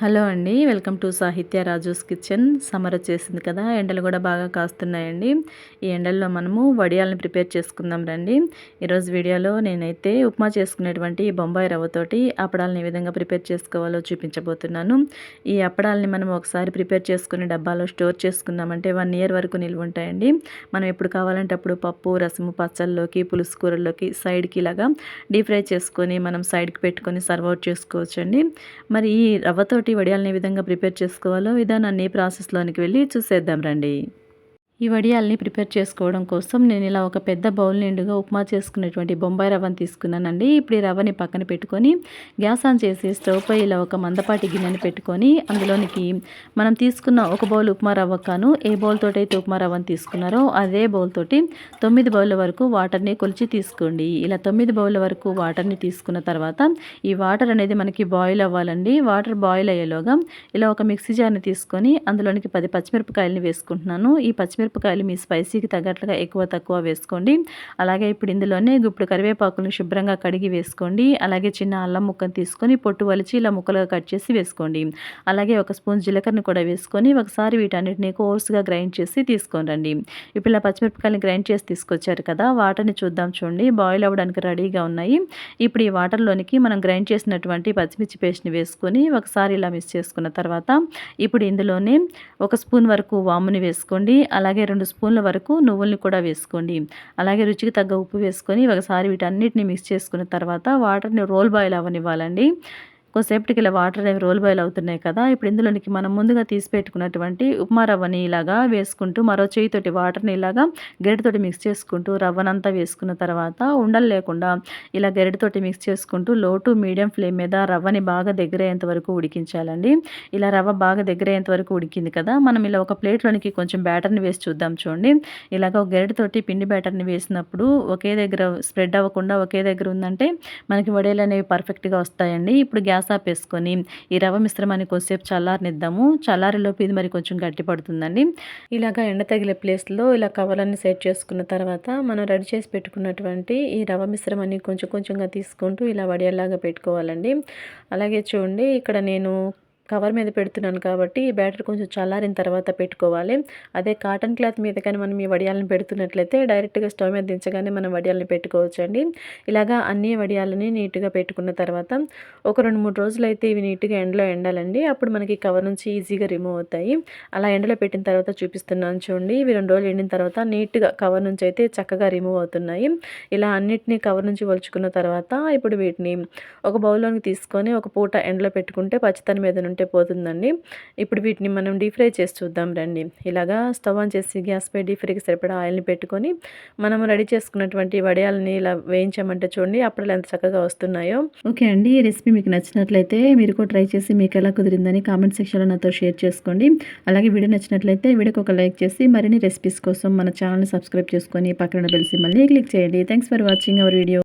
Hello అండి welcome to సాహిత్య Raju's kitchen. Summer వచ్చేసింది కదా ఎండలు కూడా బాగా కాస్తున్నాయండి. ఈ ఎండల్లో మనము వడియాలను ప్రిపేర్ చేసుకుందాం రండి. ఈరోజు వీడియోలో నేనైతే ఉప్మా చేసుకునేటువంటి బొంబాయి రవ్వతోటి అప్పడాలను ఏ విధంగా ప్రిపేర్ చేసుకోవాలో చూపించబోతున్నాను. ఈ అప్పడాలని మనం ఒకసారి ప్రిపేర్ చేసుకుని డబ్బాలో స్టోర్ చేసుకున్నామంటే వన్ ఇయర్ వరకు నిల్వ ఉంటాయండి. మనం ఎప్పుడు కావాలంటే అప్పుడు పప్పు రసము పచ్చళ్ళలోకి పులుసు కూరల్లోకి సైడ్కి ఇలాగా డీప్ ఫ్రై చేసుకొని మనం సైడ్కి పెట్టుకొని సర్వ్ అవుట్ చేసుకోవచ్చండి. మరి ఈ రవ్వతోటి వడియాలని విధంగా ప్రిపేర్ చేసుకోవాలో విధానాన్ని ప్రాసెస్లోనికి వెళ్ళి చూసేద్దాం రండి. ఈ వడియాల్ని ప్రిపేర్ చేసుకోవడం కోసం నేను ఇలా ఒక పెద్ద బౌల్ నిండుగా ఉప్మా చేసుకునేటువంటి బొంబాయి రవ్వని తీసుకున్నానండి. ఇప్పుడు ఈ రవ్వని పక్కన పెట్టుకొని గ్యాస్ ఆన్ చేసి స్టవ్ పై ఇలా ఒక మందపాటి గిన్నెని పెట్టుకొని అందులోనికి మనం తీసుకున్న ఒక బౌల్ ఉప్మా రవ్వ కాను ఏ బౌల్ తోటి అయితే ఉప్మా రవ్వని తీసుకున్నారో అదే బౌల్ తోటి తొమ్మిది బౌల్ వరకు వాటర్ని కొలిచి తీసుకోండి. ఇలా తొమ్మిది బౌల్ వరకు వాటర్ని తీసుకున్న తర్వాత ఈ వాటర్ అనేది మనకి బాయిల్ అవ్వాలండి. వాటర్ బాయిల్ అయ్యేలోగా ఇలా ఒక మిక్సీ జార్ని తీసుకొని అందులోనికి పది పచ్చిమిరపకాయలని వేసుకుంటున్నాను. ఈ పచ్చిమిరప మిరపకాయలు మీ స్పైసీకి తగ్గట్లుగా ఎక్కువ తక్కువ వేసుకోండి. అలాగే ఇప్పుడు ఇందులోనే ఇప్పుడు కరివేపాకులను శుభ్రంగా కడిగి వేసుకోండి. అలాగే చిన్న అల్లం ముక్కను తీసుకొని పొట్టు వలిచి ఇలా ముక్కలుగా కట్ చేసి వేసుకోండి. అలాగే ఒక స్పూన్ జీలకర్రను కూడా వేసుకొని ఒకసారి వీటన్నిటిని కోర్స్గా గ్రైండ్ చేసి తీసుకొని రండి. ఇప్పుడు ఇలా పచ్చిమిరపకాయలు గ్రైండ్ చేసి తీసుకొచ్చారు కదా వాటర్ని చూద్దాం చూడండి. బాయిల్ అవ్వడానికి రెడీగా ఉన్నాయి. ఇప్పుడు ఈ వాటర్లోనికి మనం గ్రైండ్ చేసినటువంటి పచ్చిమిర్చి పేస్ట్ని వేసుకొని ఒకసారి ఇలా మిక్స్ చేసుకున్న తర్వాత ఇప్పుడు ఇందులోనే ఒక స్పూన్ వరకు వాముని వేసుకోండి. అలాగే అలాగే రెండు స్పూన్ల వరకు నువ్వుల్ని కూడా వేసుకోండి. అలాగే రుచికి తగ్గ ఉప్పు వేసుకొని ఒకసారి వీటన్నిటిని మిక్స్ చేసుకున్న తర్వాత వాటర్ని రోల్ బాయిల్ అవ్వనివ్వాలండి. కొద్దిసేపటికి ఇలా వాటర్ అనేవి రోల్ బాయిల్ అవుతున్నాయి కదా ఇప్పుడు ఇందులోనికి మనం ముందుగా తీసి పెట్టుకున్నటువంటి ఉప్మా రవ్వని ఇలాగా వేసుకుంటూ మరో చేయితోటి వాటర్ని ఇలాగా గరిటతోటి మిక్స్ చేసుకుంటూ రవ్వనంతా వేసుకున్న తర్వాత ఉండలు లేకుండా ఇలా గరిటతోటి మిక్స్ చేసుకుంటూ లో టు మీడియం ఫ్లేమ్ మీద రవ్వని బాగా దగ్గరయ్యేంత వరకు ఉడికించాలండి. ఇలా రవ్వ బాగా దగ్గరయ్యేంత వరకు ఉడికింది కదా మనం ఇలా ఒక ప్లేట్లోనికి కొంచెం బ్యాటర్ని వేసి చూద్దాం చూడండి. ఇలాగ ఒక గరిటతోటి పిండి బ్యాటర్ని వేసినప్పుడు ఒకే దగ్గర స్ప్రెడ్ అవ్వకుండా ఒకే దగ్గర ఉందంటే మనకి వడేలు అనేవి పర్ఫెక్ట్గా వస్తాయండి. ఇప్పుడు గ్యాస్ గ్యాస్ వేసుకొని ఈ రవ్వ మిశ్రమాన్ని కొద్దిసేపు చల్లారనిద్దాము. చల్లారేలోపు ఇది మరి కొంచెం గట్టి పడుతుందండి. ఇలాగ ఎండ తగిలే ప్లేస్లో ఇలా కవర్లన్నీ సెట్ చేసుకున్న తర్వాత మనం రెడీ చేసి పెట్టుకున్నటువంటి ఈ రవ్వ మిశ్రమాన్ని కొంచెం కొంచెంగా తీసుకుంటూ ఇలా వడియల్లాగా పెట్టుకోవాలండి. అలాగే చూడండి ఇక్కడ నేను కవర్ మీద పెడుతున్నాను కాబట్టి ఈ బ్యాటర్ కొంచెం చల్లారిన తర్వాత పెట్టుకోవాలి. అదే కాటన్ క్లాత్ మీద కానీ మనం ఈ వడియాలను పెడుతున్నట్లయితే డైరెక్ట్గా స్టవ్ మీద దించగానే మనం వడియాలను పెట్టుకోవచ్చు అండి ఇలాగా అన్ని వడియాలని నీట్గా పెట్టుకున్న తర్వాత ఒక రెండు మూడు రోజులు అయితే ఇవి నీట్గా ఎండలో ఎండాలండి. అప్పుడు మనకి కవర్ నుంచి ఈజీగా రిమూవ్ అవుతాయి. అలా ఎండలో పెట్టిన తర్వాత చూపిస్తున్నాను చూడండి. ఇవి రెండు రోజులు ఎండిన తర్వాత నీట్గా కవర్ నుంచి అయితే చక్కగా రిమూవ్ అవుతున్నాయి. ఇలా అన్నిటినీ కవర్ నుంచి వలుచుకున్న తర్వాత ఇప్పుడు వీటిని ఒక బౌల్లోకి తీసుకొని ఒక పూట ఎండలో పెట్టుకుంటే పచ్చితనం మీద ఉంటే పోతుందండి. ఇప్పుడు వీటిని మనం డీప్ ఫ్రై చేసి చూద్దాం రండి. ఇలాగా స్టవ్ ఆన్ చేసి గ్యాస్పై డీప్ ఫ్రైకి సరిపడా ఆయిల్ని పెట్టుకొని మనం రెడీ చేసుకున్నటువంటి వడియాలని ఇలా వేయించామంటే చూడండి అప్పుడు ఎంత చక్కగా వస్తున్నాయో. ఓకే అండి ఈ రెసిపీ మీకు నచ్చినట్లయితే మీరు కూడా ట్రై చేసి మీకు ఎలా కుదిరిందని కామెంట్ సెక్షన్లో నాతో షేర్ చేసుకోండి. అలాగే వీడియో నచ్చినట్లయితే వీడియోకి ఒక లైక్ చేసి మరిన్ని రెసిపీస్ కోసం మన ఛానల్ని సబ్స్క్రైబ్ చేసుకొని పక్కన బెల్ మళ్ళీ క్లిక్ చేయండి. Thanks for watching our video